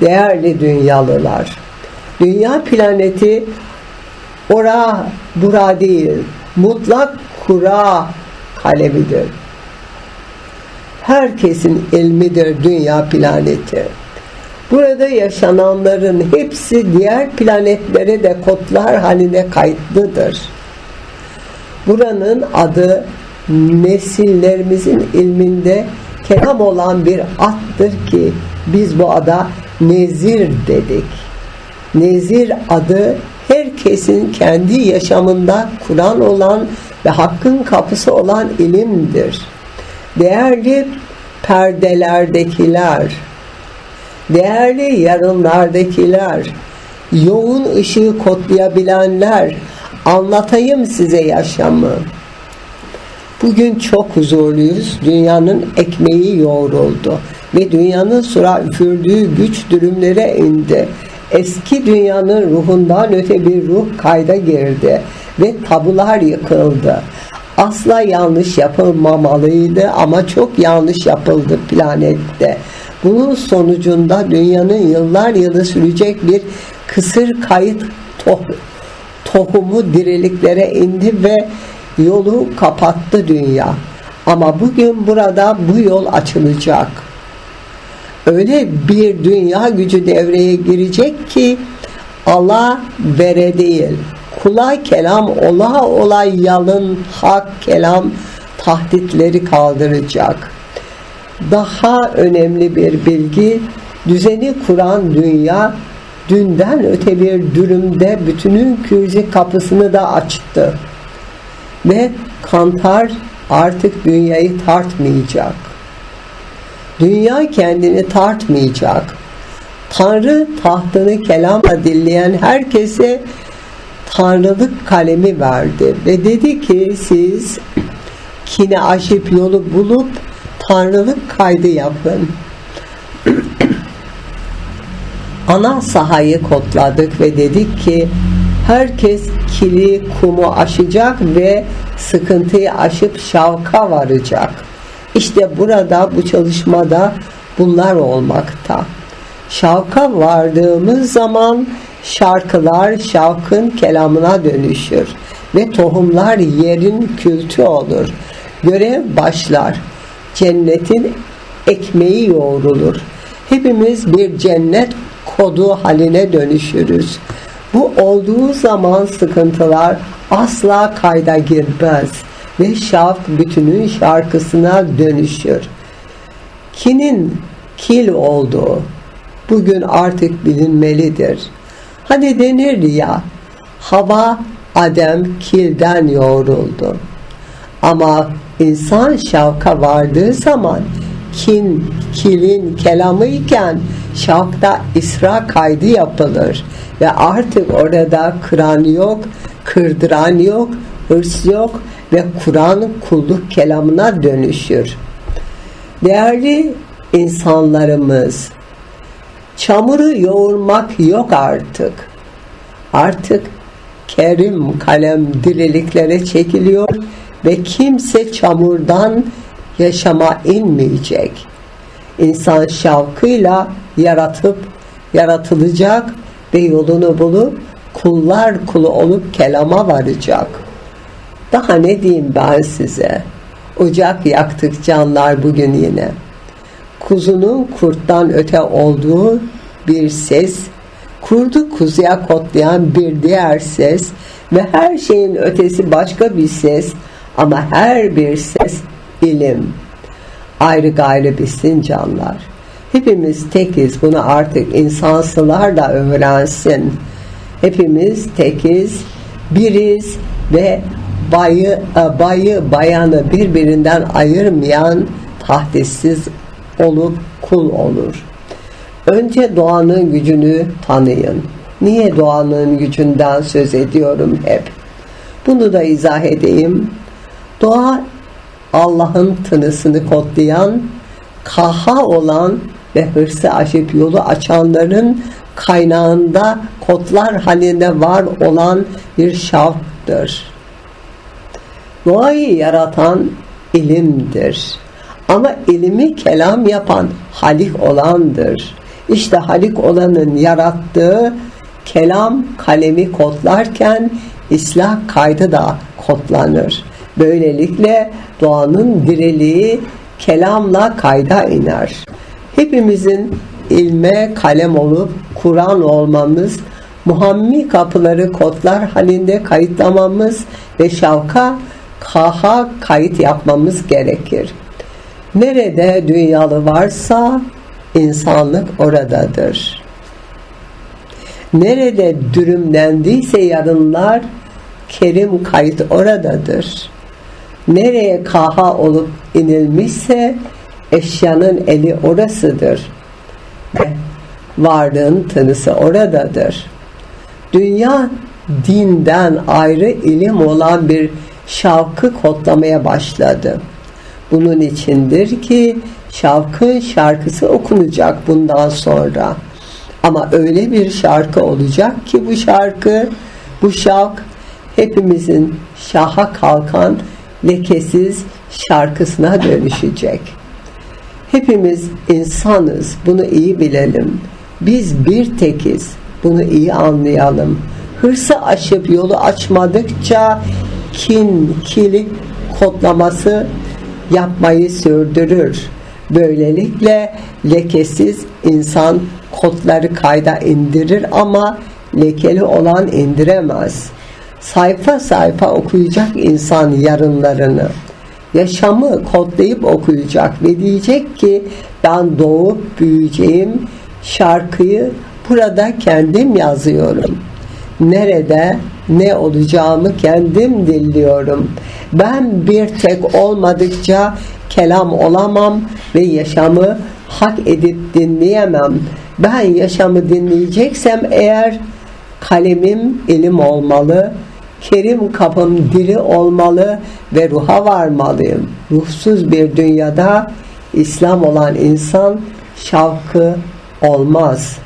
Değerli dünyalılar, dünya planeti ora bura değil, mutlak kura kalemidir. Herkesin ilmidir dünya planeti. Burada yaşananların hepsi diğer planetlere de kodlar haline kayıtlıdır. Buranın adı nesillerimizin ilminde kelam olan bir attır ki biz bu ada nezir dedik. Nezir adı herkesin kendi yaşamında Kur'an olan ve hakkın kapısı olan ilimdir. Değerli perdelerdekiler, değerli yarınlardakiler, yoğun ışığı kodlayabilenler, anlatayım size yaşamı. Bugün çok huzurluyuz. Dünyanın ekmeği yoğruldu ve dünyanın sura üfürdüğü güç dürümlere indi. Eski dünyanın ruhundan öte bir ruh kayda girdi ve tabular yıkıldı. Asla yanlış yapılmamalıydı ama çok yanlış yapıldı planette. Bunun sonucunda dünyanın yıllar yılı sürecek bir kısır kayıt tohumu diriliklere indi ve yolu kapattı dünya. Ama bugün burada bu yol açılacak. Öyle bir dünya gücü devreye girecek ki Allah bere değil. Kula kelam ola ola yalın hak kelam tahditleri kaldıracak. Daha önemli bir bilgi düzeni kuran dünya dünden öte bir dürümde bütünün kürzi kapısını da açtı ve kantar artık dünyayı tartmayacak. Dünya kendini tartmayacak. Tanrı tahtını kelamla dinleyen herkese tanrılık kalemi verdi ve dedi ki siz kine aşıp yolu bulup tanrılık kaydı yapın. Ana sahayı kodladık ve dedik ki herkes kili kumu aşacak ve sıkıntıyı aşıp şavka varacak. İşte burada bu çalışmada bunlar olmakta. Şavka vardığımız zaman şarkılar şavkın kelamına dönüşür ve tohumlar yerin kültü olur. Görev başlar. Cennetin ekmeği yoğrulur. Hepimiz bir cennet kodu haline dönüşürüz. Bu olduğu zaman sıkıntılar asla kayda girmez ve şavk bütünün şarkısına dönüşür. Kinin kil olduğu bugün artık bilinmelidir. Hani denir ya hava Adem kilden yoğruldu. Ama insan şavka vardığı zaman kin, kilin kelamı iken şavkta isra kaydı yapılır ve artık orada kıran yok, kırdıran yok, hırs yok ve Kur'an kulluk kelamına dönüşür. Değerli insanlarımız, çamuru yoğurmak yok artık. Artık kerim kalem diriliklere çekiliyor ve kimse çamurdan yaşama inmeyecek. İnsan şavkıyla yaratıp yaratılacak ve yolunu bulup kullar kulu olup kelama varacak. Daha ne diyeyim ben size? Ocak yaktık canlar bugün yine. Kuzunun kurttan öte olduğu bir ses, kurdu kuzuya kotlayan bir diğer ses ve her şeyin ötesi başka bir ses ama her bir ses ilim. Ayrı gayrı bilsin canlar. Hepimiz tekiz. Bunu artık insansılar da öğrensin. Hepimiz tekiz, biriz ve bayı, e, bayı bayanı birbirinden ayırmayan tahdissiz olup kul olur. Önce doğanın gücünü tanıyın. Niye doğanın gücünden söz ediyorum hep? Bunu da izah edeyim. Doğa Allah'ın tınısını kodlayan, kaha olan ve hırsı aşıp yolu açanların kaynağında kodlar halinde var olan bir şavktır. Doğayı yaratan ilimdir. Ama ilimi kelam yapan halih olandır. İşte Halik olanın yarattığı kelam kalemi kodlarken islah kaydı da kodlanır. Böylelikle doğanın diriliği kelamla kayda iner. Hepimizin ilme kalem olup Kur'an olmamız, Muhammi kapıları kodlar halinde kayıtlamamız ve şavka kaha kayıt yapmamız gerekir. Nerede dünyalı varsa insanlık oradadır. Nerede dürümlendiyse yarınlar kerim kayıt oradadır. Nereye kaha olup inilmişse eşyanın eli orasıdır. Ve varlığın tanısı oradadır. Dünya dinden ayrı ilim olan bir şavkı kodlamaya başladı. Bunun içindir ki şavkın şarkısı okunacak bundan sonra. Ama öyle bir şarkı olacak ki bu şarkı, bu şavk hepimizin şaha kalkan lekesiz şarkısına dönüşecek. Hepimiz insanız, bunu iyi bilelim. Biz bir tekiz, bunu iyi anlayalım. Hırsı aşıp yolu açmadıkça kin, kilik kodlaması yapmayı sürdürür. Böylelikle lekesiz insan kodları kayda indirir ama lekeli olan indiremez. Sayfa sayfa okuyacak insan yarınlarını. Yaşamı kodlayıp okuyacak ve diyecek ki ben doğup büyüyeceğim şarkıyı burada kendim yazıyorum. Nerede ne olacağımı kendim dilliyorum. Ben bir tek olmadıkça kelam olamam ve yaşamı hak edip dinleyemem. Ben yaşamı dinleyeceksem eğer kalemim ilim olmalı, kerim kapım diri olmalı ve ruha varmalıyım. Ruhsuz bir dünyada İslam olan insan şavkı olmaz.''